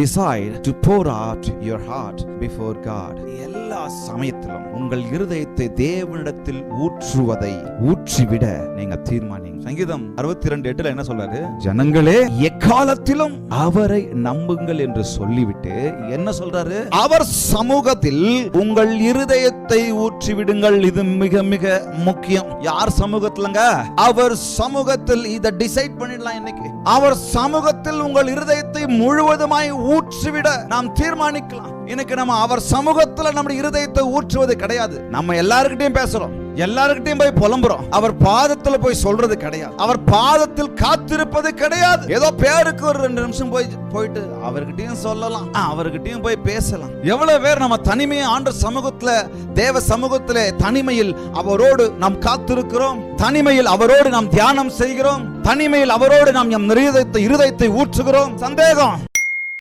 Decide to pour out your heart before God எல்லா சமயத்திலும் உங்கள் இருதயத்தை தேவனிடத்தில் ஊற்றுவதை ஊற்றிவிட நீங்க தீர்மானிங்க. சங்கீதம் அறுபத்தி ரெண்டு எட்டுல என்ன சொல்றாரு? ஜனங்களே எக்காலத்திலும் அவரை நம்புங்கள் என்று சொல்லிவிட்டு என்ன சொல்றாரு? அவர் சமூகத்தில் உங்கள் இருதயத்தை ஊற்றிவிடுங்கள். இது மிக மிக முக்கியம். யார் சமூகத்திலங்க? அவர் சமூகத்தில் இதை டிசைட் பண்ணிடலாம் இன்னைக்கு. அவர் சமூகத்தில் உங்கள் இருதயத்தை முழுவதுமாய் ஊற்றிவிட நாம் தீர்மானிக்கலாம். இன்னைக்கு நம்ம அவர் சமூகத்துல நம்முடைய இருதயத்தை ஊற்றுவது கிடையாது. நம்ம எல்லாருக்கிட்டையும் பேசுறோம். எல்லாருக்கிட்டையும் போய் புலம்புறோம். அவர் பாதத்துல போய் சொல்றது கிடையாது. அவர் பாதத்தில் காத்திருப்பது கிடையாது. ஏதோ பேருக்கு ஒரு ரெண்டு நிமிஷம் போய் போயிட்டு அவர்கிட்டயும் சொல்லலாம். அவர்கிட்டயும் போய் பேசலாம். எவ்வளவு பேர் நம்ம தனிமையை ஆண்டு சமூகத்துல தேவ சமூகத்துல தனிமையில் அவரோடு நாம் காத்திருக்கிறோம். தனிமையில் அவரோடு நாம் தியானம் செய்கிறோம். தனிமையில் அவரோடு நாம் நம் இருதயத்தை இருதயத்தை ஊற்றுகிறோம். சந்தேகம்.